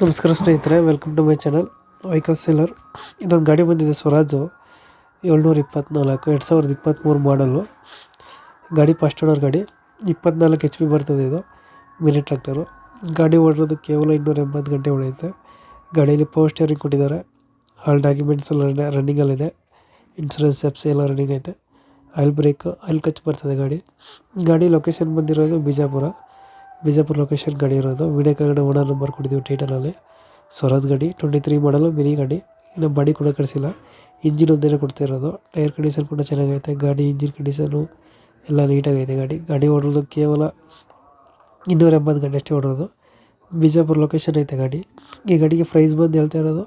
ನಮಸ್ಕಾರ ಸ್ನೇಹಿತರೆ welcome to my channel vehicle seller ಇದೊಂದು ಗಾಡಿ ಬಂದಿದೆ ಸ್ವರಾಜು, ಏಳ್ನೂರ ಇಪ್ಪತ್ತ್ನಾಲ್ಕು ಎರಡು ಸಾವಿರದ ಇಪ್ಪತ್ತ್ಮೂರು ಮಾಡಲು ಗಾಡಿ ಫಸ್ಟ್ ಓನರ್ ಗಾಡಿ, ಇಪ್ಪತ್ನಾಲ್ಕು ಎಚ್ ಪಿ ಬರ್ತದೆ ಇದು ಮಿನಿ ಟ್ರ್ಯಾಕ್ಟರು ಗಾಡಿ ಓಡಿರೋದು ಕೇವಲ ಇನ್ನೂರ ಎಂಬತ್ತು ಗಂಟೆ ಉಳಿಯುತ್ತೆ ಗಾಡಿಯಲ್ಲಿ ಪವರ್ ಸ್ಟೇರಿಂಗ್ ಕೊಟ್ಟಿದ್ದಾರೆ. ಆಲ್ ಡಾಕ್ಯುಮೆಂಟ್ಸ್ ಎಲ್ಲ ರನ್ನಿಂಗಲ್ಲಿದೆ ಇನ್ಸೂರೆನ್ಸ್ ಎಫ್ಸಿ ಎಲ್ಲ ರನ್ನಿಂಗ್ ಐತೆ. ಆಯಿಲ್ ಬ್ರೇಕ್ ಆಯಿಲ್ ಕಚ್ ಬರ್ತದೆ ಗಾಡಿ. ಗಾಡಿ ಲೊಕೇಶನ್ ಬಂದಿರೋದು ಬಿಜಾಪುರ. ಬಿಜಾಪುರ ಲೊಕೇಶನ್ ಗಾಡಿ ಇರೋದು. ವಿಡಿಯೋ ಕೆಳಗಡೆ ಓನರ್ ನಂಬರ್ ಕೊಟ್ಟಿದ್ದೀವಿ ಟೈಟಲಲ್ಲಿ ಸ್ವರಾಜ್ ಗಾಡಿ ಟ್ವೆಂಟಿ ತ್ರೀ ಮಾಡಲು ಮಿನಿ ಗಾಡಿ. ಇನ್ನು ಬಾಡಿ ಕೂಡ ಕಳಿಸಿಲ್ಲ. ಇಂಜಿನ್ ಒಂದೇನೆ ಕೊಡ್ತಾ ಇರೋದು ಟೈರ್ ಕಂಡೀಷನ್ ಕೂಡ ಚೆನ್ನಾಗೈತೆ. ಗಾಡಿ ಇಂಜಿನ್ ಕಂಡೀಷನು ಎಲ್ಲ ನೀಟಾಗೈತೆ ಗಾಡಿ. ಗಾಡಿ ಓಡೋದು ಕೇವಲ ಇನ್ನೂರ ಎಂಬತ್ತು ಗಂಟೆ ಅಷ್ಟೇ ಓಡೋದು ಬಿಜಾಪುರ ಲೊಕೇಶನ್ ಐತೆ ಗಾಡಿ. ಈ ಗಾಡಿಗೆ ಪ್ರೈಸ್ ಬಂದು ಹೇಳ್ತಾ ಇರೋದು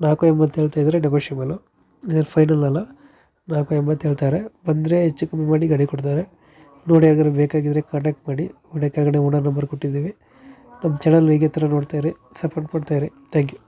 ನಾಲ್ಕು ಎಂಬತ್ತು ಹೇಳ್ತಾ ಇದ್ದಾರೆ ನೆಗೋಷಿಯಬಲು ಇದೇನು ಫೈನಲ್ ಅಲ್ಲ. ನಾಲ್ಕು ಎಂಬತ್ತು ಹೇಳ್ತಾರೆ. ಬಂದರೆ ಹೆಚ್ಚು ಕಮ್ಮಿ ಮಾಡಿ ಗಾಡಿ ಕೊಡ್ತಾರೆ. ನೋಡಿ ಯಾರಿಗಾರು ಬೇಕಾಗಿದ್ದರೆ ಕಾಂಟ್ಯಾಕ್ಟ್ ಮಾಡಿ. ವಿಡಿಯೋ ಕೆಳಗಡೆ ಓನರ್ ನಂಬರ್ ಕೊಟ್ಟಿದ್ದೀವಿ. ನಮ್ಮ ಚಾನಲ್ ಹೀಗೆ ಥರ ನೋಡ್ತಾಯಿರಿ ಸಪೋರ್ಟ್ ಮಾಡ್ತಾಯಿರಿ ಥ್ಯಾಂಕ್ ಯು